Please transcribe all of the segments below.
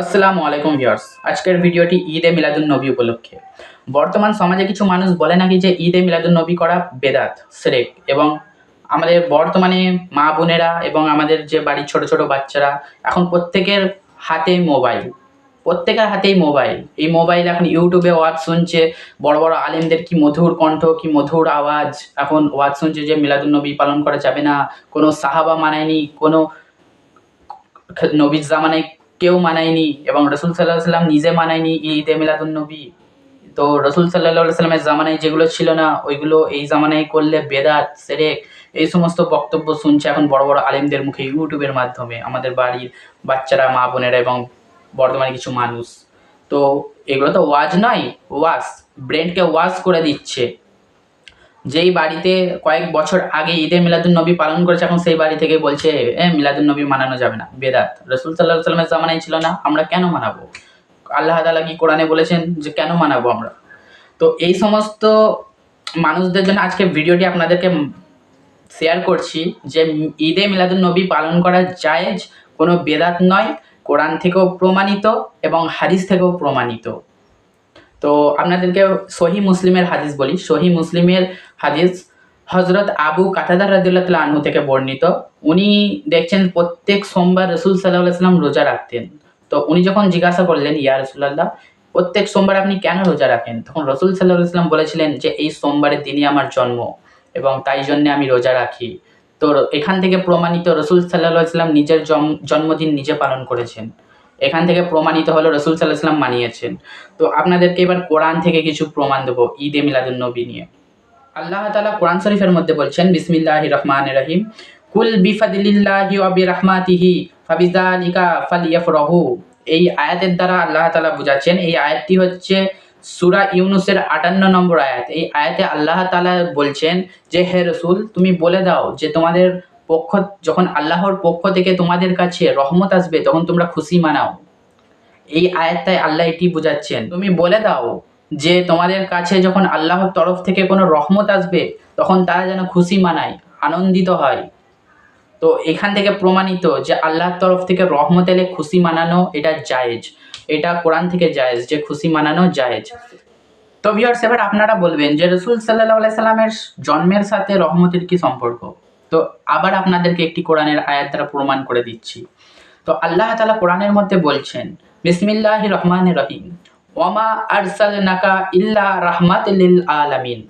আসসালামু আলাইকুম ভিউয়ার্স। আজকের ভিডিওটি ঈদে মিলাদুন নবী উপলক্ষে। বর্তমান সমাজে কিছু মানুষ বলে নাকি যে ঈদে মিলাদুন নবী করা বেদাত, সেরেক এবং আমাদের বর্তমানে মা বোনেরা এবং আমাদের যে বাড়ির ছোট ছোট বাচ্চারা এখন প্রত্যেকের হাতে মোবাইল। প্রত্যেকের হাতেই মোবাইল। এই মোবাইল এখন ইউটিউবে ওয়াজ শুনছে, বড় বড় আলেমদের কি মধুর কণ্ঠ, কি মধুর আওয়াজ, এখন ওয়াজ শুনছে যে মিলাদুন নবী পালন করা যাবে না, কোনো সাহাবা মানায়নি, কোনো নবীর জামানায় কেউ মানায়নি এবং রসুল সাল্লাহ সাল্লাম নিজে মানায়নি ঈদে মিলাদুন নবী। তো রসুল সাল্লাহ সাল্লামের জামানায় যেগুলো ছিল না, ওইগুলো এই জামানায় করলে বেদাত, সেরেক, এই সমস্ত বক্তব্য শুনছে এখন বড় বড় আলেমদের মুখে ইউটিউবের মাধ্যমে আমাদের বাড়ির বাচ্চারা, মা বোনেরা এবং বর্তমানে কিছু মানুষ। তো এগুলো তো ওয়াজ নয় ওয়াশ ব্রেনকে ওয়াশ করে দিচ্ছে। যেই বাড়িতে কয়েক বছর আগে ঈদে মিলাদুল নবী পালন করেছে, এখন সেই বাড়ি থেকে বলছে, এ, মিলাদুন নবী মানানো যাবে না। বেদাত। রসুল সাল্লাহ সাল্লামের জামানায় ছিল না, আমরা কেন মানাবো? আল্লাহ তালা কি কোরআনে বলেছেন যে কেন মানাবো আমরা? তো এই সমস্ত মানুষদের জন্য আজকে ভিডিওটি আপনাদেরকে শেয়ার করছি যে ঈদে মিলাদুন নবী পালন করা জায়েজ কোনো বেদাত নয়, কোরআন থেকেও প্রমাণিত এবং হাদিস থেকেও প্রমাণিত। তো আপনাদেরকে সহি মুসলিমের হাদিস বলি। সহি মুসলিমের হাদিস হজরত আবু কাতাদার তাল্লাহ আনহু থেকে বর্ণিত। উনি দেখছেন প্রত্যেক সোমবার রসুল সাল্লাহ সাল্লাম রোজা রাখতেন। তো উনি যখন জিজ্ঞাসা করলেন, ইয়া রসুল্লাহ প্রত্যেক সোমবার আপনি কেন রোজা রাখেন? তখন রসুল সাল্লাহ সাল্লাম বলেছিলেন যে, এই সোমবারের দিনই আমার জন্ম এবং তাই জন্যে আমি রোজা রাখি। তো এখান থেকে প্রমাণিত রসুল সাল্লাহ সাল্লাম নিজের জন্ম- জন্মদিন নিজে পালন করেছেন। এখান থেকে প্রমাণিত হলো রসুল সাল্লাহ সাল্লাম মানিয়েছেন। তো আপনাদেরকে এবার কোরআন থেকে কিছু প্রমাণ দেবো ঈদে মিলাদুন নবী নিয়ে। আল্লাহ তালা কোরআন শরীফের মধ্যে বলছেন বিসমিল্লাহ রহমান রহিম। কুল বিফাদিল্লাহি ওয়া বিরহমাতিহি, ফাবিযালিকা ফালিয়াফরাহু। এই আয়াতের দ্বারা আল্লাহ তালা বুঝাচ্ছেন, এই আয়াতটি হচ্ছে সুরা ইউনুসের আটান্ন নম্বর আয়াত। এই আয়াতে আল্লাহ তালা বলছেন যে, হে রসুল, তুমি বলে দাও যে তোমাদের পক্ষ, যখন আল্লাহর পক্ষ থেকে তোমাদের কাছে রহমত আসবে, তখন তোমরা খুশি মানাও। এই আয়াতটায় আল্লাহ এটি বোঝাচ্ছেন। তুমি বলে দাও যে তোমাদের কাছে যখন আল্লাহর তরফ থেকে কোনো রহমত আসবে, তখন তারা যেন খুশি মানায়, আনন্দিত হয়। তো এখান থেকে প্রমাণিত যে আল্লাহর তরফ থেকে রহমত এলে খুশি মানানো এটা জায়েজ। এটা কোরআন থেকে জায়েজ যে খুশি মানানো জায়েজ। তো ভিউয়ার্স এবার আপনারা বলবেন যে রসুল সাল্লাহ সাল্লামের জন্মের সাথে রহমতের কি সম্পর্ক? তো আবার আপনাদেরকে একটি কোরআনের আয়াত দ্বারা প্রমাণ করে দিচ্ছি। তো আল্লাহ তালা কোরআনের মধ্যে বলছেন বিসমিল্লাহ রহমান রহিম। ওয়ামা আরসাল নাকা ইল্লা রাহমাত আলামিন।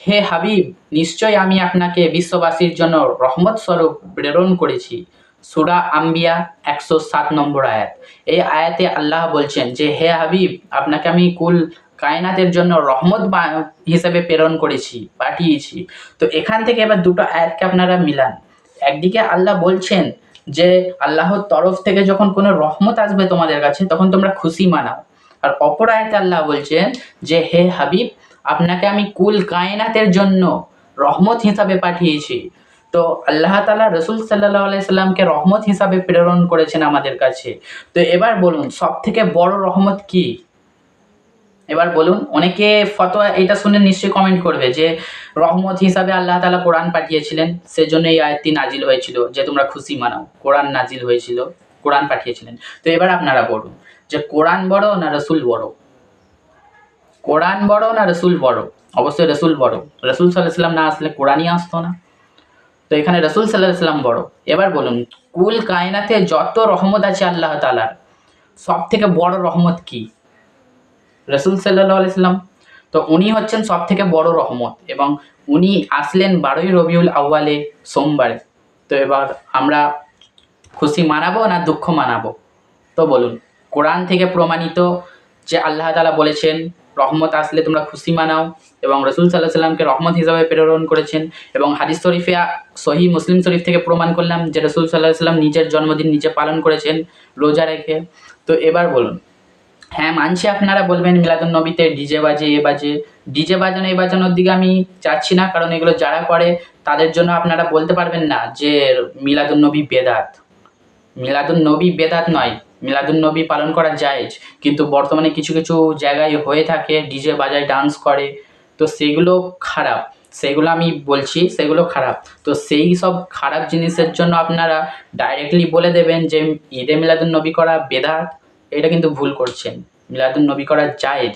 হে হাবিব নিশ্চয় আমি আপনাকে বিশ্ববাসীর জন্য রহমত স্বরূপ প্রেরণ করেছি। সুরা আম্বিয়া একশো সাত নম্বর আয়াত। এই আয়াতে আল্লাহ বলছেন যে, হে হাবিব, আপনাকে আমি কুল কায়নাতের জন্য রহমত হিসেবে প্রেরণ করেছি, পাঠিয়েছি। তো এখান থেকে এবার দুটো আয়াতকে আপনারা মিলান। একদিকে আল্লাহ বলছেন যে, আল্লাহর তরফ থেকে যখন কোনো রহমত আসবে তোমাদের কাছে, তখন তোমরা খুশি মানাও। আর অপর আয়াতে আল্লাহ বলছেন যে, হে হাবিব, আপনাকে আমি কুল কায়নাতের জন্য রহমত হিসাবে পাঠিয়েছি। তো আল্লাহ তালা রসুল সাল্লাহ আলাইসাল্লামকে রহমত হিসাবে প্রেরণ করেছেন আমাদের কাছে। তো এবার বলুন সব থেকে বড় রহমত কি? এবার বলুন, অনেকে ফতোয়া এটা শুনে নিশ্চয়ই কমেন্ট করবে যে, রহমত হিসাবে আল্লাহ তালা কোরআন পাঠিয়েছিলেন, সেজন্য এই আয়াতটি নাজিল হয়েছিল, যে তোমরা খুশি মানাও। কোরআন নাজিল হয়েছিল, কোরআন পাঠিয়েছিলেন। তো এবার আপনারা বলুন যে কোরআন বড় না রসুল বড়? কোরআন বড় না রসুল বড়? অবশ্যই রসুল বড়। রসুল সাল্লাহ সাল্লাম না আসলে কোরআনই আসতো না। তো এখানে রসুল সাল্লাহ সাল্লাম বড়। এবার বলুন, কুল কায়নাতে যত রহমত আছে আল্লাহ তালার সব থেকে বড় রহমত কি? রসুল সাল্লাহ আলাইসাল্লাম তো উনি হচ্ছেন সব থেকে বড় রহমত এবং উনি আসলেন বারোই রবিউল আউ্বালে সোমবারে। তো এবার আমরা খুশি মানাবো না দুঃখ মানাবো? তো বলুন, কোরআন থেকে প্রমাণিত যে আল্লাহ তালা বলেছেন, রহমত আসলে তোমরা খুশি মানাও এবং রসুল সাল্লাহ সাল্লামকে রহমত হিসাবে প্রেরণ করেছেন এবং হাদিস শরীফে সহি মুসলিম শরীফ থেকে প্রমাণ করলাম যে রসুল সাল্লাহ সাল্লাম নিজের জন্মদিন নিজে পালন করেছেন রোজা রেখে। তো এবার বলুন হ্যাঁ মানছি আপনারা বলবেন মিলাদুন নবীতে ডিজে বাজে, এ বাজে। ডিজে বাজানো, এ বাজানোর দিকে আমি চাচ্ছি না, কারণ এগুলো যারা করে তাদের জন্য আপনারা বলতে পারবেন না যে মিলাদুন নবী বেদাত। মিলাদুন নবী বেদাত নয়, মিলাদুন নবী পালন করা জায়েজ। কিন্তু বর্তমানে কিছু কিছু জায়গায় হয়ে থাকে, ডিজে বাজায়, ডান্স করে, তো সেগুলো খারাপ। সেগুলো আমি বলছি, সেগুলো খারাপ। তো সেই সব খারাপ জিনিসের জন্য আপনারা ডাইরেক্টলি বলে দেবেন যে ঈদে মিলাদুন নবী করা বেদাত। এটা কিন্তু ভুল করছেন। মিলাদুন নবী করা জায়েজ,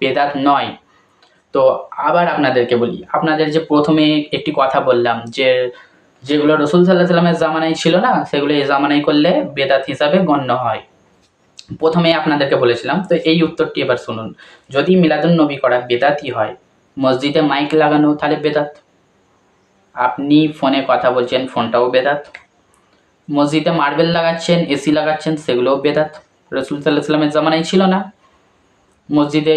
বেদাত নয়। তো আবার আপনাদেরকে বলি, আপনাদের যে প্রথমে একটি কথা বললাম যে, যেগুলো রসুল সাল্লাহ সাল্লামের জামানায় ছিল না, সেগুলো এই জামানায় করলে বেদাত হিসাবে গণ্য হয়। প্রথমে আপনাদেরকে বলেছিলাম, তো এই উত্তরটি এবার শুনুন। যদি মিলাদুন নবী করা বেদাতই হয়, মসজিদে মাইক লাগানো তাহলে বেদাত? আপনি ফোনে কথা বলছেন, ফোনটাও বেদাত। মসজিদে মার্বেল লাগাচ্ছেন, এসি লাগাচ্ছেন, সেগুলোও বেদাত? রসুল সাল্লাহ সাল্লামের ছিল না। মসজিদে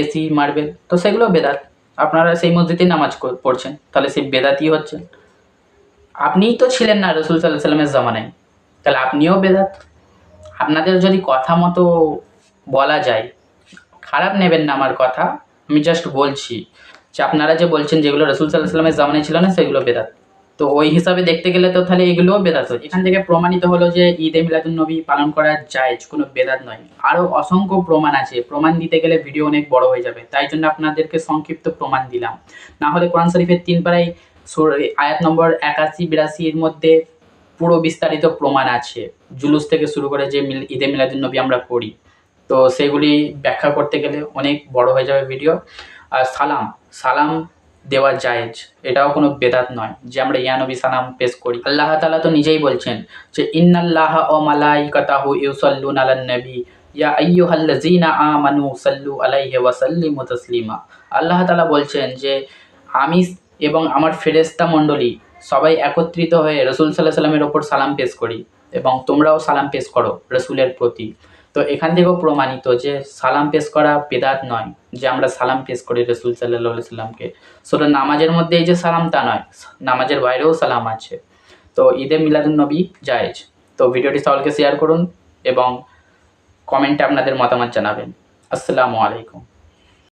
এসি, মার্বেল, তো সেগুলো বেদাত। আপনারা সেই মসজিদে নামাজ পড়ছেন, তাহলে সেই বেদাতই হচ্ছে। আপনিই তো ছিলেন না রসুল সাল্লাহ সাল্লামের জামানায়। তাহলে আপনিও বেদাত। আপনাদের যদি কথা মতো বলা যায়, খারাপ নেবেন না আমার কথা, আমি জাস্ট বলছি যে আপনারা যে বলছেন যেগুলো রসুল সাল্লাহ সাল্লামের জামানায় ছিল না, সেগুলো বেদাত। তো ওই হিসাবে দেখতে গেলে তো তাহলে এগুলোও বেদাত এখান থেকে প্রমাণিত হলো যে ঈদে মিলাদুন নবী পালন করা জায়েজ, কোনো বেদাত নয়। আরও অসংখ্য প্রমাণ আছে। প্রমাণ দিতে গেলে ভিডিও অনেক বড় হয়ে যাবে। তাই জন্য আপনাদেরকে সংক্ষিপ্ত প্রমাণ দিলাম। না হলে কোরআন শরীফের তিন পাড়ায় আয়াত নম্বর একাশি বিরাশির মধ্যে পুরো বিস্তারিত প্রমাণ আছে। জুলুস থেকে শুরু করে যে ঈদে মিলাদুন নবী আমরা করি তো সেগুলি ব্যাখ্যা করতে গেলে অনেক বড় হয়ে যাবে ভিডিও। আর সালাম সালাম দেওয়া জায়েজ। এটাও কোনো বেদাত নয় যে আমরা ইয়ানবী সালাম পেশ করি। আল্লাহ তালা তো নিজেই বলছেন যে, ইন্নাল্লাহ ও মালাইকাতাহু ইউসাল্লুন আলান নবী। ইয়া আইয়ুহাল্লাযীনা আমানু সাল্লু আলাইহি ওয়া সাল্লিমু তাসলিমা। আল্লাহ তাআলা বলছেন যে, আমি এবং আমার ফেরেশতা মণ্ডলী সবাই একত্রিত হয়ে রসুল সাল্লাহ সাল্লামের ওপর সালাম পেশ করি এবং তোমরাও সালাম পেশ করো রসুলের প্রতি। তো এখান থেকেও প্রমাণিত যে সালাম পেশ করা বেদাত নয়, যে আমরা সালাম পেশ করি রসুল সাল্লাহ সাল্লামকে। শুধু নামাজের মধ্যে এই যে সালাম তা নয়, নামাজের বাইরেও সালাম আছে। তো ঈদে মিলাদুলনবী জায়েজ। তো ভিডিওটি সকলকে শেয়ার করুন এবং কমেন্টে আপনাদের মতামত জানাবেন। আসসালামু আলাইকুম।